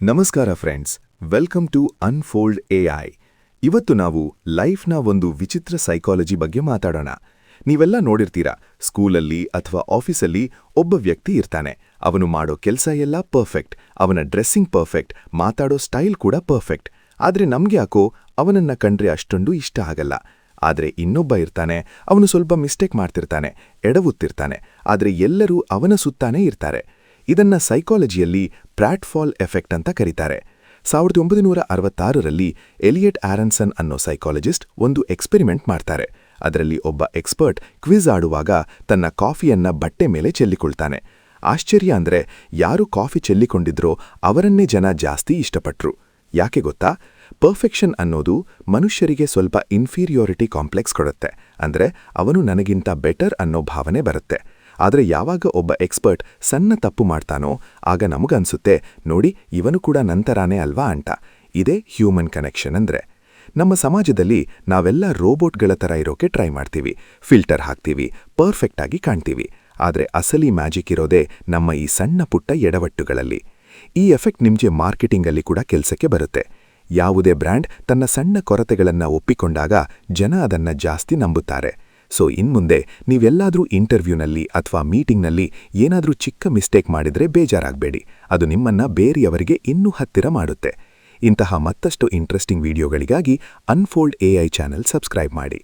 ನಮಸ್ಕಾರ friends welcome to unfold AI ಇವತ್ತು ನಾವು ಲೈಫ್ನ ಒಂದು ವಿಚಿತ್ರ ಸೈಕಾಲಜಿ ಬಗ್ಗೆ ಮಾತಾಡೋಣ. ನೀವೆಲ್ಲ ನೋಡಿರ್ತೀರಾ ಸ್ಕೂಲಲ್ಲಿ ಅಥವಾ ಆಫೀಸಲ್ಲಿ ಒಬ್ಬ ವ್ಯಕ್ತಿ ಇರ್ತಾನೆ. ಅವನು ಮಾಡೋ ಕೆಲಸ ಎಲ್ಲ ಪರ್ಫೆಕ್ಟ್ ಅವನ ಡ್ರೆಸ್ಸಿಂಗ್ ಪರ್ಫೆಕ್ಟ್ ಮಾತಾಡೋ ಸ್ಟೈಲ್ ಕೂಡ ಪರ್ಫೆಕ್ಟ್ ಆದ್ರೆ ನಮ್ಗೆ ಯಾಕೋ ಅವನನ್ನ ಕಂಡ್ರೆ ಅಷ್ಟೊಂದು ಇಷ್ಟ ಆಗಲ್ಲ. ಆದ್ರೆ ಇನ್ನೊಬ್ಬ ಇರ್ತಾನೆ, ಅವನು ಸ್ವಲ್ಪ ಮಿಸ್ಟೇಕ್ ಮಾಡ್ತಿರ್ತಾನೆ, ಎಡವುತ್ತಿರ್ತಾನೆ. ಆದ್ರೆ ಎಲ್ಲರೂ ಅವನ ಸುತ್ತಾನೇ ಇರ್ತಾರೆ. ಇದನ್ನ ಸೈಕಾಲಜಿಯಲ್ಲಿ ಪ್ರಾಟ್ಫಾಲ್ ಎಫೆಕ್ಟ್ ಅಂತ ಕರೀತಾರೆ. ಸಾವಿರದ ಒಂಬೈನೂರ ಅರವತ್ತಾರರಲ್ಲಿ ಎಲಿಯಟ್ ಆರನ್ಸನ್ ಅನ್ನೋ ಸೈಕಾಲಜಿಸ್ಟ್ ಒಂದು ಎಕ್ಸ್ಪೆರಿಮೆಂಟ್ ಮಾಡ್ತಾರೆ. ಅದರಲ್ಲಿ ಒಬ್ಬ ಎಕ್ಸ್ಪರ್ಟ್ ಕ್ವಿಜ್ ಆಡುವಾಗ ತನ್ನ ಕಾಫಿಯನ್ನ ಬಟ್ಟೆ ಮೇಲೆ ಚೆಲ್ಲಿಕೊಳ್ತಾನೆ. ಆಶ್ಚರ್ಯ ಅಂದ್ರೆ ಯಾರು ಕಾಫಿ ಚೆಲ್ಲಿಕೊಂಡಿದ್ರೋ ಅವರನ್ನೇ ಜನ ಜಾಸ್ತಿ ಇಷ್ಟಪಟ್ರು. ಯಾಕೆ ಗೊತ್ತಾ? ಪರ್ಫೆಕ್ಷನ್ ಅನ್ನೋದು ಮನುಷ್ಯರಿಗೆ ಸ್ವಲ್ಪ ಇನ್ಫೀರಿಯಾರಿಟಿ ಕಾಂಪ್ಲೆಕ್ಸ್ ಕೊಡುತ್ತೆ. ಅಂದ್ರೆ ಅವನು ನನಗಿಂತ ಬೆಟರ್ ಅನ್ನೋ ಭಾವನೆ ಬರುತ್ತೆ. ಆದರೆ ಯಾವಾಗ ಒಬ್ಬ ಎಕ್ಸ್ಪರ್ಟ್ ಸಣ್ಣ ತಪ್ಪು ಮಾಡ್ತಾನೋ ಆಗ ನಮಗನ್ಸುತ್ತೆ, ನೋಡಿ ಇವನು ಕೂಡ ನಂತರಾನೇ ಅಲ್ವಾ ಅಂಟ ಇದೇ ಹ್ಯೂಮನ್ ಕನೆಕ್ಷನ್ ಅಂದ್ರೆ. ನಮ್ಮ ಸಮಾಜದಲ್ಲಿ ನಾವೆಲ್ಲ ರೋಬೋಟ್ಗಳ ಥರ ಇರೋಕೆ ಟ್ರೈ ಮಾಡ್ತೀವಿ. ಫಿಲ್ಟರ್ ಹಾಕ್ತೀವಿ, ಪರ್ಫೆಕ್ಟ್ ಆಗಿ ಕಾಣ್ತೀವಿ. ಆದರೆ ಅಸಲಿ ಮ್ಯಾಜಿಕ್ ಇರೋದೇ ನಮ್ಮ ಈ ಸಣ್ಣ ಪುಟ್ಟ ಎಡವಟ್ಟುಗಳಲ್ಲಿ. ಈ ಎಫೆಕ್ಟ್ ನಿಮ್ಗೆ ಮಾರ್ಕೆಟಿಂಗಲ್ಲಿ ಕೂಡ ಕೆಲಸಕ್ಕೆ ಬರುತ್ತೆ. ಯಾವುದೇ ಬ್ರ್ಯಾಂಡ್ ತನ್ನ ಸಣ್ಣ ಕೊರತೆಗಳನ್ನು ಒಪ್ಪಿಕೊಂಡಾಗ ಜನ ಅದನ್ನ ಜಾಸ್ತಿ ನಂಬುತ್ತಾರೆ. ಸೊ ಇನ್ಮುಂದೆ ನೀವೆಲ್ಲಾದರೂ ಇಂಟರ್ವ್ಯೂನಲ್ಲಿ ಅಥವಾ ಮೀಟಿಂಗ್ನಲ್ಲಿ ಏನಾದ್ರೂ ಚಿಕ್ಕ ಮಿಸ್ಟೇಕ್ ಮಾಡಿದ್ರೆ ಬೇಜಾರಾಗಬೇಡಿ. ಅದು ನಿಮ್ಮನ್ನ ಬೇರೆಯವರಿಗೆ ಇನ್ನೂ ಹತ್ತಿರ ಮಾಡುತ್ತೆ. ಇಂತಹ ಮತ್ತಷ್ಟು ಇಂಟ್ರೆಸ್ಟಿಂಗ್ ವಿಡಿಯೋಗಳಿಗಾಗಿ ಅನ್ಫೋಲ್ಡ್ ಎಐ ಚಾನೆಲ್ ಸಬ್ಸ್ಕ್ರೈಬ್ ಮಾಡಿ.